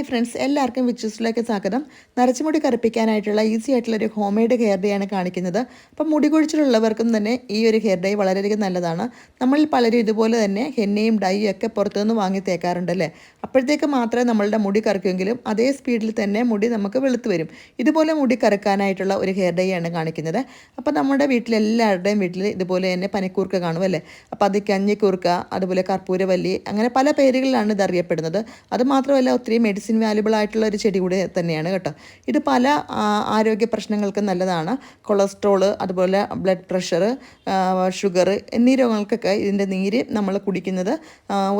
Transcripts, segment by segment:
Hi friends എല്ലാവർക്കും വിച്ചൂസിലേക്ക് സ്വാഗതം. നരച്ചുമുടി കറുപ്പിക്കാനായിട്ടുള്ള easy ആയിട്ടുള്ള ഒരു ഹോം മെയ്ഡ് ഹെയർ ഡേ ആണ് കാണിക്കുന്നത്. അപ്പം മുടി കൊഴിച്ചിലുള്ളവർക്കും തന്നെ ഈ ഒരു ഹെയർ ഡേ വളരെയധികം നല്ലതാണ്. നമ്മളിൽ പലരും ഇതുപോലെ തന്നെ ഹെന്നയും ഡൈയും ഒക്കെ പുറത്തുനിന്ന് വാങ്ങി തേക്കാറുണ്ട് അല്ലേ? അപ്പോഴത്തേക്ക് മാത്രമേ നമ്മളുടെ മുടി കറക്കുമെങ്കിലും അതേ സ്പീഡിൽ തന്നെ മുടി നമുക്ക് വെളുത്ത് വരും. ഇതുപോലെ മുടി കറക്കാനായിട്ടുള്ള ഒരു ഹെയർ ഡേ ആണ് കാണിക്കുന്നത്. അപ്പോൾ നമ്മുടെ വീട്ടിലെല്ലാവരുടെയും വീട്ടിൽ ഇതുപോലെ തന്നെ പനിക്കൂർക്ക കാണും അല്ലേ? അപ്പോൾ അത് കഞ്ഞിക്കൂർക്ക അതുപോലെ കർപ്പൂരവല്ലി അങ്ങനെ പല പേരുകളിലാണ് ഇത് അറിയപ്പെടുന്നത്. അതുമാത്രമല്ല ഒത്തിരി മെഡിസിൻ വാല്യുബിൾ ആയിട്ടുള്ള ഒരു ചെടി കൂടി തന്നെയാണ് കേട്ടോ. ഇത് പല ആരോഗ്യ പ്രശ്നങ്ങൾക്ക് നല്ലതാണ്. കൊളസ്ട്രോൾ അതുപോലെ ബ്ലഡ് പ്രഷർ ഷുഗർ എന്നീ രോഗങ്ങൾക്കൊക്കെ ഇതിന്റെ നീര് നമ്മൾ കുടിക്കുന്നത്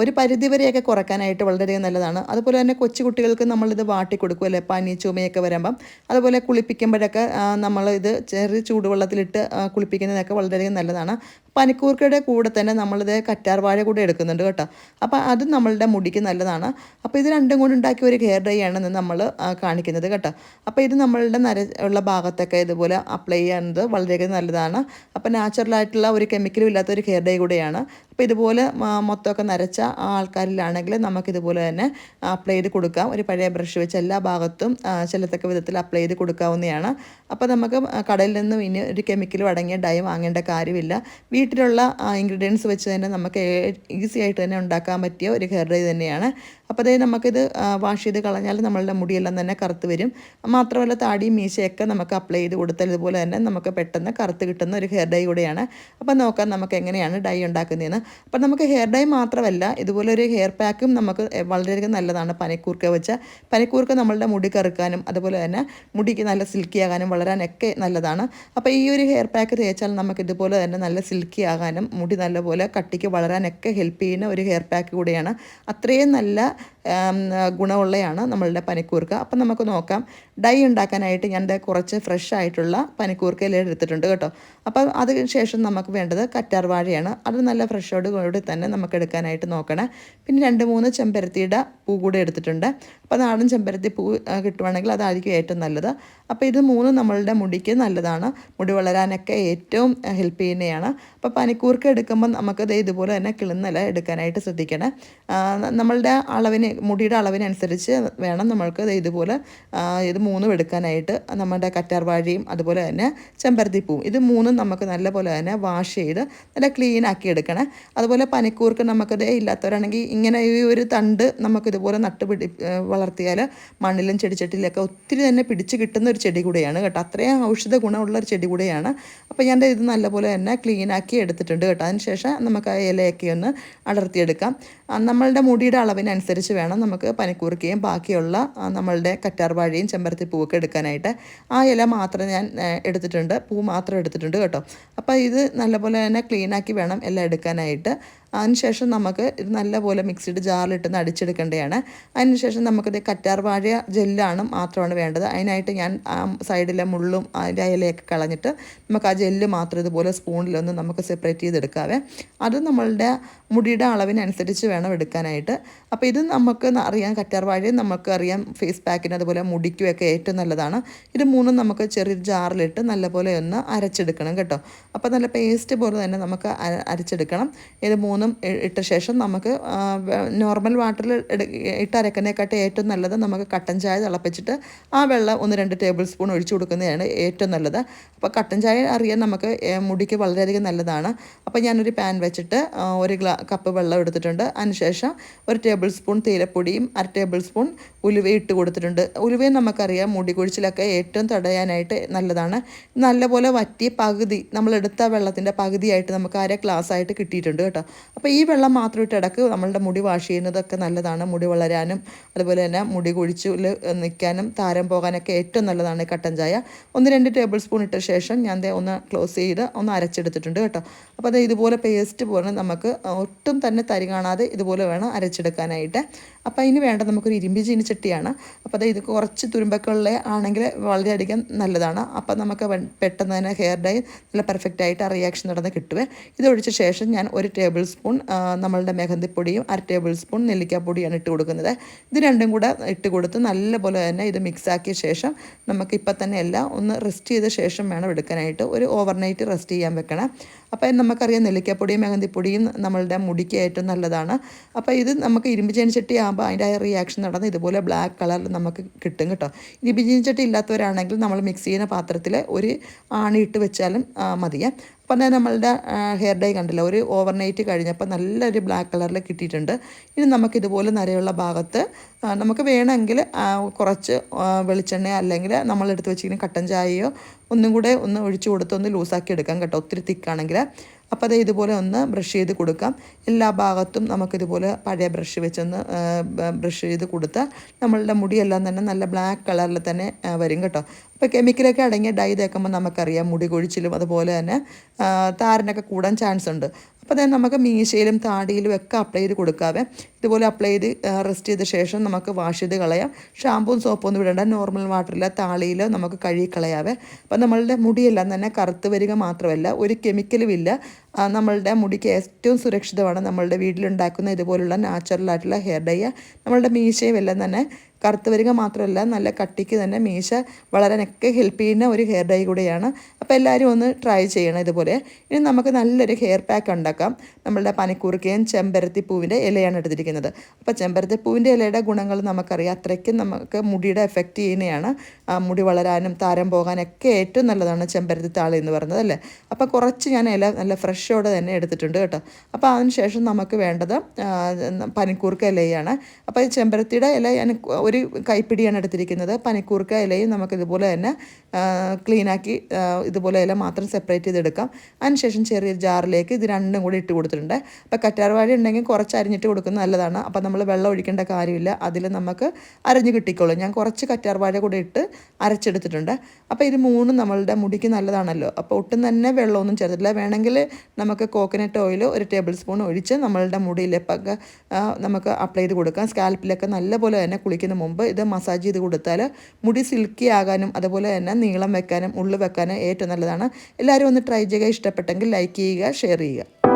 ഒരു പരിധിവരെയൊക്കെ കുറയ്ക്കാനായിട്ട് വളരെയധികം നല്ലതാണ്. അതുപോലെ തന്നെ കൊച്ചുകുട്ടികൾക്ക് നമ്മളിത് വാട്ടി കൊടുക്കും അല്ലേ? പനി ചുമയൊക്കെ വരുമ്പം. അതുപോലെ കുളിപ്പിക്കുമ്പോഴൊക്കെ നമ്മൾ ഇത് ചെറിയ ചൂടുവെള്ളത്തിലിട്ട് കുളിപ്പിക്കുന്നതൊക്കെ വളരെയധികം നല്ലതാണ്. പനിക്കൂർക്കയുടെ കൂടെ തന്നെ നമ്മളിത് കറ്റാർവാഴ കൂടെ എടുക്കുന്നുണ്ട് കേട്ടോ. അപ്പോൾ അത് നമ്മളുടെ മുടിക്ക് നല്ലതാണ്. അപ്പോൾ ഇത് രണ്ടും കൂടി ഒരു ഹെയർ ഡൈ ആണെന്ന് നമ്മൾ കാണിക്കുന്നത് കേട്ടോ. അപ്പോൾ ഇത് നമ്മളുടെ നര ഉള്ള ഭാഗത്തൊക്കെ ഇതുപോലെ അപ്ലൈ ചെയ്യുന്നത് വളരെയധികം നല്ലതാണ്. അപ്പോൾ നാച്ചുറലായിട്ടുള്ള ഒരു കെമിക്കലും ഇല്ലാത്ത ഒരു ഹെയർ ഡൈ കൂടെയാണ് അപ്പോൾ ഇതുപോലെ മൊത്തമൊക്കെ നരച്ച ആൾക്കാരിലാണെങ്കിൽ നമുക്കിതുപോലെ തന്നെ അപ്ലൈ ചെയ്ത് കൊടുക്കാം. ഒരു പഴയ ബ്രഷ് വെച്ച് എല്ലാ ഭാഗത്തും ചിലത്തൊക്കെ വിധത്തിൽ അപ്ലൈ ചെയ്ത് കൊടുക്കാവുന്നതാണ്. അപ്പോൾ നമുക്ക് കടയിൽ നിന്നും ഇനി ഒരു കെമിക്കലും അടങ്ങിയ ഡൈ വാങ്ങേണ്ട കാര്യമില്ല. വീട്ടിലുള്ള ഇൻഗ്രീഡിയൻസ് വെച്ച് തന്നെ നമുക്ക് ഈസി ആയിട്ട് തന്നെ ഉണ്ടാക്കാൻ പറ്റിയ ഒരു ഹെയർ ഡൈ തന്നെയാണ്. അപ്പോൾ അതായത് നമുക്കിത് വാഷ് ചെയ്ത് കളഞ്ഞാൽ നമ്മളുടെ മുടിയെല്ലാം തന്നെ കറുത്ത് വരും. മാത്രമല്ല താടിയും മീശയൊക്കെ നമുക്ക് അപ്ലൈ ചെയ്ത് കൊടുത്താൽ ഇതുപോലെ തന്നെ നമുക്ക് പെട്ടെന്ന് കറുത്ത് കിട്ടുന്ന ഒരു ഹെയർ ഡൈ കൂടെയാണ്. അപ്പോൾ നോക്കാം നമുക്ക് എങ്ങനെയാണ് ഡൈ ഉണ്ടാക്കുന്നതെന്ന്. അപ്പോൾ നമുക്ക് ഹെയർ ഡൈ മാത്രമല്ല ഇതുപോലെ ഒരു ഹെയർ പാക്കും നമുക്ക് വളരെയധികം നല്ലതാണ് പനിക്കൂർക്ക വെച്ച. പനിക്കൂർക്ക നമ്മളുടെ മുടി കറുക്കാനും അതുപോലെ തന്നെ മുടിക്ക് നല്ല സിൽക്കി ആകാനും വളരാനൊക്കെ നല്ലതാണ്. അപ്പോൾ ഈ ഒരു ഹെയർ പാക്ക് തേച്ചാൽ നമുക്ക് ഇതുപോലെ തന്നെ നല്ല സിൽക്കി ആകാനും മുടി നല്ലപോലെ കട്ടിക്ക് വളരാനൊക്കെ ഹെൽപ്പ് ചെയ്യുന്ന ഒരു ഹെയർ പാക്ക് കൂടിയാണ്. അത്രയും നല്ല ഗുണമുള്ളതാണ് നമ്മളുടെ പനിക്കൂർക്ക. അപ്പം നമുക്ക് നോക്കാം. ഡൈ ഉണ്ടാക്കാനായിട്ട് ഞാൻ കുറച്ച് ഫ്രഷ് ആയിട്ടുള്ള പനിക്കൂർക്ക ഇല എടുത്തിട്ടുണ്ട് കേട്ടോ. അപ്പം അതിന് ശേഷം നമുക്ക് വേണ്ടത് കറ്റാർ വാഴയാണ്. അത് നല്ല ഫ്രഷോട് കൂടി തന്നെ നമുക്ക് എടുക്കാനായിട്ട് നോക്കണം. പിന്നെ രണ്ട് മൂന്ന് ചെമ്പരത്തിയുടെ പൂ കൂടെ എടുത്തിട്ടുണ്ട്. അപ്പോൾ നാടൻ ചെമ്പരത്തി പൂ കിട്ടുവാണെങ്കിൽ അതായിരിക്കും ഏറ്റവും നല്ലത്. അപ്പോൾ ഇത് മൂന്നും നമ്മളുടെ മുടിക്ക് നല്ലതാണ്. മുടി വളരാനൊക്കെ ഏറ്റവും ഹെൽപ്പ് ചെയ്യുന്നതാണ് അപ്പോൾ പനിക്കൂർക്ക എടുക്കുമ്പോൾ നമുക്കത് ഇതുപോലെ തന്നെ കിളുന്നല എടുക്കാനായിട്ട് ശ്രദ്ധിക്കണം. നമ്മളുടെ അളവിന് മുടിയുടെ അളവിനനുസരിച്ച് വേണം നമ്മൾക്ക് ഇതുപോലെ ഇത് മൂന്നും എടുക്കാനായിട്ട് നമ്മുടെ കറ്റാർ വാഴയും അതുപോലെ തന്നെ ചെമ്പരത്തിപ്പൂവും. ഇത് മൂന്നും നമുക്ക് നല്ലപോലെ തന്നെ വാഷ് ചെയ്ത് നല്ല ക്ലീൻ ആക്കി എടുക്കണം. അതുപോലെ പനിക്കൂർക്ക് നമുക്കത് ഇല്ലാത്തവരാണെങ്കിൽ ഇങ്ങനെ ഈ ഒരു തണ്ട് നമുക്കിതുപോലെ നട്ട് പിടി വളർത്തിയാൽ മണ്ണിലും ചെടിച്ചട്ടിലൊക്കെ ഒത്തിരി തന്നെ പിടിച്ച് കിട്ടുന്ന ഒരു ചെടി കൂടെയാണ് കേട്ടോ. അത്രയും ഔഷധ ഗുണമുള്ള ഒരു ചെടി കൂടെയാണ്. അപ്പോൾ ഞാൻ ഇത് നല്ലപോലെ തന്നെ ക്ലീൻ ആക്കി എടുത്തിട്ടുണ്ട് കേട്ടോ. അതിന് ശേഷം നമുക്ക് ആ ഇലയൊക്കെ ഒന്ന് അടർത്തിയെടുക്കാം. നമ്മളുടെ മുടിയുടെ അളവിനനുസരിച്ച് വേണം നമുക്ക് പനിക്കൂർക്കയും ബാക്കിയുള്ള നമ്മളുടെ കറ്റാർവാഴയും ചെമ്പരത്തി പൂവൊക്കെ എടുക്കാനായിട്ട്. ആ ഇല മാത്രം ഞാൻ എടുത്തിട്ടുണ്ട്. പൂ മാത്രം എടുത്തിട്ടുണ്ട് കേട്ടോ. അപ്പോൾ ഇത് നല്ലപോലെ തന്നെ ക്ലീനാക്കി വേണം എല്ലാം എടുക്കാനായിട്ട്. അതിനുശേഷം നമുക്ക് ഇത് നല്ലപോലെ മിക്സിഡ് ജാറിലിട്ടൊന്ന് അടിച്ചെടുക്കേണ്ടതാണ്. അതിനുശേഷം നമുക്കിത് കറ്റാർ വാഴ ജെല്ലാണ് മാത്രമാണ് വേണ്ടത്. അതിനായിട്ട് ഞാൻ ആ സൈഡിലെ മുള്ളും അതിന്റെ ഇലയൊക്കെ കളഞ്ഞിട്ട് നമുക്ക് ആ ജെല്ല് മാത്രം ഇതുപോലെ സ്പൂണിലൊന്ന് നമുക്ക് സെപ്പറേറ്റ് ചെയ്തെടുക്കാവേ. അത് നമ്മളുടെ മുടിയുടെ അളവിനനുസരിച്ച് വേണം എടുക്കാനായിട്ട്. അപ്പോൾ ഇത് നമുക്ക് അറിയാം കറ്റാർ വാഴയും നമുക്ക് അറിയാം ഫേസ് പാക്കിന് അതുപോലെ മുടിക്കുമൊക്കെ ഏറ്റവും നല്ലതാണ്. ഇത് മൂന്നും നമുക്ക് ചെറിയൊരു ജാറിലിട്ട് നല്ലപോലെ ഒന്ന് അരച്ചെടുക്കണം കേട്ടോ. അപ്പോൾ നല്ല പേസ്റ്റ് പോലെ തന്നെ നമുക്ക് അരച്ചെടുക്കണം. ഇത് മൂന്നും ഇ- ഇട്ട ശേഷം നമുക്ക് നോർമൽ വാട്ടറിൽ ഇട്ടരക്കുന്നതിനെക്കാട്ട് ഏറ്റവും നല്ലത് നമുക്ക് കട്ടൻ ചായ തിളപ്പിച്ചിട്ട് ആ വെള്ളം ഒന്ന് രണ്ട് ടേബിൾ സ്പൂൺ ഒഴിച്ചു കൊടുക്കുന്നതാണ് ഏറ്റവും നല്ലത്. അപ്പോൾ കട്ടൻ ചായ അറിയാൻ നമുക്ക് മുടിക്ക് വളരെയധികം നല്ലതാണ്. അപ്പോൾ ഞാനൊരു പാൻ വെച്ചിട്ട് ഒരു ഗ്ലാ കപ്പ് വെള്ളം എടുത്തിട്ടുണ്ട്. അതിനുശേഷം ഒരു ടേബിൾ സ്പൂൺ തീരപ്പൊടിയും അര ടേബിൾ സ്പൂൺ ഉലുവയും ഇട്ട് കൊടുത്തിട്ടുണ്ട്. ഉലുവയും നമുക്കറിയാം മുടി കൊഴിച്ചിലൊക്കെ ഏറ്റവും തടയാനായിട്ട് നല്ലതാണ്. നല്ലപോലെ വറ്റി പകുതി നമ്മളെടുത്ത വെള്ളത്തിന്റെ പകുതിയായിട്ട് നമുക്ക് അര ഗ്ലാസ് ആയിട്ട് കിട്ടിയിട്ടുണ്ട് കേട്ടോ. അപ്പോൾ ഈ വെള്ളം മാത്രം ഇട്ട് ഇടയ്ക്ക് നമ്മളുടെ മുടി വാഷ് ചെയ്യുന്നതൊക്കെ നല്ലതാണ്. മുടി വളരാനും അതുപോലെ തന്നെ മുടി കൊഴിച്ചിൽ നിൽക്കാനും താരം പോകാനൊക്കെ ഏറ്റവും നല്ലതാണ് കട്ടൻ ചായ. ഒന്ന് രണ്ട് ടേബിൾ സ്പൂൺ ഇട്ട ശേഷം ഞാൻ ഒന്ന് ക്ലോസ് ചെയ്ത് ഒന്ന് അരച്ചെടുത്തിട്ടുണ്ട് കേട്ടോ. അപ്പോൾ അത് ഇതുപോലെ പേസ്റ്റ് പോലെ നമുക്ക് ഒട്ടും തന്നെ തരി കാണാതെ ഇതുപോലെ വേണം അരച്ചെടുക്കാനായിട്ട്. അപ്പോൾ അതിന് വേണ്ട നമുക്കൊരു ഇരുമ്പി ചീനിച്ചട്ടിയാണ് അപ്പോൾ അത് ഇത് കുറച്ച് തുരുമ്പൊക്കെ ഉള്ള ആണെങ്കിൽ വളരെയധികം നല്ലതാണ്. അപ്പോൾ നമുക്ക് പെട്ടെന്ന് തന്നെ ഹെയർ ഡൈ നല്ല പെർഫെക്റ്റ് ആയിട്ട് ആ റിയാക്ഷൻ നടന്ന് കിട്ടുവേ. ഇതൊഴിച്ച ശേഷം ഞാൻ ഒരു ടേബിൾ സ്പൂൺ നമ്മളുടെ മെഹന്തിപ്പൊടിയും അര ടേബിൾ സ്പൂൺ നെല്ലിക്കാപ്പൊടിയാണ് ഇട്ട് കൊടുക്കുന്നത്. ഇത് രണ്ടും കൂടെ ഇട്ട് കൊടുത്ത് നല്ലപോലെ തന്നെ ഇത് മിക്സാക്കിയ ശേഷം നമുക്ക് ഇപ്പം തന്നെ എല്ലാം ഒന്ന് റെസ്റ്റ് ചെയ്ത ശേഷം വേണം എടുക്കാനായിട്ട്. ഒരു ഓവർനൈറ്റ് റെസ്റ്റ് ചെയ്യാൻ വെക്കണം. അപ്പോൾ നമുക്കറിയാം നെല്ലിക്കാപ്പൊടിയും മെഹന്തിപ്പൊടിയും നമ്മളുടെ മുടിക്ക് ഏറ്റവും നല്ലതാണ്. അപ്പോൾ ഇത് നമുക്ക് ഇരുമ്പ് ചീനച്ചട്ടി ആകുമ്പോൾ അതിന്റെ റിയാക്ഷൻ നടന്ന് ഇതുപോലെ ബ്ലാക്ക് കളറിൽ നമുക്ക് കിട്ടും കേട്ടോ. ഇരുമ്പ് ചട്ടി ഇല്ലാത്തവരാണെങ്കിൽ നമ്മൾ മിക്സ് ചെയ്യുന്ന പാത്രത്തിൽ ഒരു ആണി ഇട്ട് വെച്ചാലും മതിയേ അപ്പം തന്നെ നമ്മളുടെ ഹെയർ ഡൈ കണ്ടില്ല ഒരു ഓവർനൈറ്റ് കഴിഞ്ഞപ്പോൾ നല്ലൊരു ബ്ലാക്ക് കളറിൽ കിട്ടിയിട്ടുണ്ട്. ഇനി നമുക്കിതുപോലെ നരയുള്ള ഭാഗത്ത് നമുക്ക് വേണമെങ്കിൽ കുറച്ച് വെളിച്ചെണ്ണ അല്ലെങ്കിൽ നമ്മൾ നമ്മളെടുത്ത് വെച്ചിരിക്കുന്ന കട്ടൻ ചായയോ ഒന്നും കൂടെ ഒന്ന് ഒഴിച്ചു കൊടുത്ത് ഒന്ന് ലൂസാക്കി എടുക്കാം കേട്ടോ ഒത്തിരി തിക്കാണെങ്കിൽ അപ്പോൾ അത് ഇതുപോലെ ഒന്ന് ബ്രഷ് ചെയ്ത് കൊടുക്കാം. എല്ലാ ഭാഗത്തും നമുക്കിതുപോലെ പഴയ ബ്രഷ് വെച്ചൊന്ന് ബ്രഷ് ചെയ്ത് കൊടുത്താൽ നമ്മളുടെ മുടിയെല്ലാം തന്നെ നല്ല ബ്ലാക്ക് കളറിൽ തന്നെ വരും കേട്ടോ. ഇപ്പോൾ കെമിക്കലൊക്കെ അടങ്ങിയ ഡൈ തേക്കുമ്പോൾ നമുക്കറിയാം മുടി കൊഴിച്ചിലും അതുപോലെ തന്നെ താരനൊക്കെ കൂടാൻ ചാൻസ് ഉണ്ട്. അപ്പോൾ തന്നെ നമുക്ക് മീശയിലും താടിയിലും ഒക്കെ അപ്ലൈ ചെയ്ത് കൊടുക്കാവേ. ഇതുപോലെ അപ്ലൈ ചെയ്ത് റെസ്റ്റ് ചെയ്ത ശേഷം നമുക്ക് വാഷ് ചെയ്ത് കളയാം. ഷാമ്പൂവും സോപ്പൊന്നും വിടേണ്ട നോർമൽ വാട്ടറിലോ താളിയിലോ നമുക്ക് കഴുകി കളയാവേ. അപ്പം നമ്മളുടെ മുടിയെല്ലാം തന്നെ കറുത്ത് വരിക മാത്രമല്ല ഒരു കെമിക്കലും ഇല്ല. നമ്മളുടെ മുടിക്ക് ഏറ്റവും സുരക്ഷിതമാണ് നമ്മളുടെ വീട്ടിലുണ്ടാക്കുന്ന ഇതുപോലുള്ള നാച്ചുറൽ ആയിട്ടുള്ള ഹെയർ ഡൈ നമ്മളുടെ മീശയും എല്ലാം തന്നെ കറുത്ത് വരിക മാത്രമല്ല നല്ല കട്ടിക്ക് തന്നെ മീശ വളരാനൊക്കെ ഹെൽപ്പ് ചെയ്യുന്ന ഒരു ഹെയർ ഡൈ കൂടെയാണ്. അപ്പോൾ എല്ലാവരും ഒന്ന് ട്രൈ ചെയ്യണം ഇതുപോലെ. ഇനി നമുക്ക് നല്ലൊരു ഹെയർ പാക്ക് ഉണ്ടാക്കാം. നമ്മളുടെ പനിക്കൂർക്കയും ചെമ്പരത്തി പൂവിന്റെ ഇലയാണ് എടുത്തിരിക്കുന്നത്. അപ്പോൾ ചെമ്പരത്തി പൂവിന്റെ ഇലയുടെ ഗുണങ്ങൾ നമുക്കറിയാം. അത്രയ്ക്കും നമുക്ക് മുടിയുടെ എഫക്റ്റ് ചെയ്യുന്നതാണ്. മുടി വളരാനും താരം പോകാനൊക്കെ ഏറ്റവും നല്ലതാണ് ചെമ്പരത്തി താളി എന്ന് പറയുന്നത് അല്ലേ? അപ്പോൾ കുറച്ച് ഞാൻ ഇല നല്ല ഫ്രഷോടെ തന്നെ എടുത്തിട്ടുണ്ട് കേട്ടോ. അപ്പോൾ അതിന് ശേഷം നമുക്ക് വേണ്ടത് പനിക്കൂർക്ക ഇലയാണ്. അപ്പോൾ ഈ ചെമ്പരത്തിയുടെ ഇല ഞാൻ ഒരു കൈപ്പിടിയാണ് എടുത്തിരിക്കുന്നത്. പനിക്കൂർക്ക ഇലയും നമുക്ക് ഇതുപോലെ തന്നെ ക്ലീനാക്കി ഇതുപോലെ ഇല മാത്രം സെപ്പറേറ്റ് ചെയ്തെടുക്കാം. അതിനുശേഷം ചെറിയ ജാറിലേക്ക് ഇത് രണ്ടും കൂടി ഇട്ട് കൊടുത്തിട്ടുണ്ട്. അപ്പോൾ കറ്റാർവാഴി ഉണ്ടെങ്കിൽ കുറച്ച് അരിഞ്ഞിട്ട് കൊടുക്കുന്നത് നല്ലതാണ്. അപ്പോൾ നമ്മൾ വെള്ളം ഒഴിക്കേണ്ട കാര്യമില്ല. അതിൽ നമുക്ക് അരഞ്ഞ് കിട്ടിക്കോളും. ഞാൻ കുറച്ച് കറ്റാർവാഴ കൂടെ ഇട്ട് അരച്ചെടുത്തിട്ടുണ്ട്. അപ്പോൾ ഇത് മൂന്നും നമ്മളുടെ മുടിക്ക് നല്ലതാണല്ലോ. അപ്പോൾ ഒട്ടും തന്നെ വെള്ളമൊന്നും ചേർത്തിട്ടില്ല. വേണമെങ്കിൽ നമുക്ക് കോക്കനട്ട് ഓയിൽ ഒരു ടേബിൾ സ്പൂൺ ഒഴിച്ച് നമ്മളുടെ മുടിയിലൊക്കെ നമുക്ക് അപ്ലൈ ചെയ്ത് കൊടുക്കാം. സ്കാൽപ്പിലൊക്കെ നല്ലപോലെ തന്നെ കുളിക്കുന്ന മുമ്പ് ഇത് മസാജ് ചെയ്ത് കൊടുത്താൽ മുടി സിൽക്കി ആകാനും അതുപോലെ തന്നെ നീളം വെക്കാനും ഉള്ളു വെക്കാനും ഏറ്റവും നല്ലതാണ്. എല്ലാവരും ഒന്ന് ട്രൈ ചെയ്യുക. ഇഷ്ടപ്പെട്ടെങ്കിൽ ലൈക്ക് ചെയ്യുക ഷെയർ ചെയ്യുക.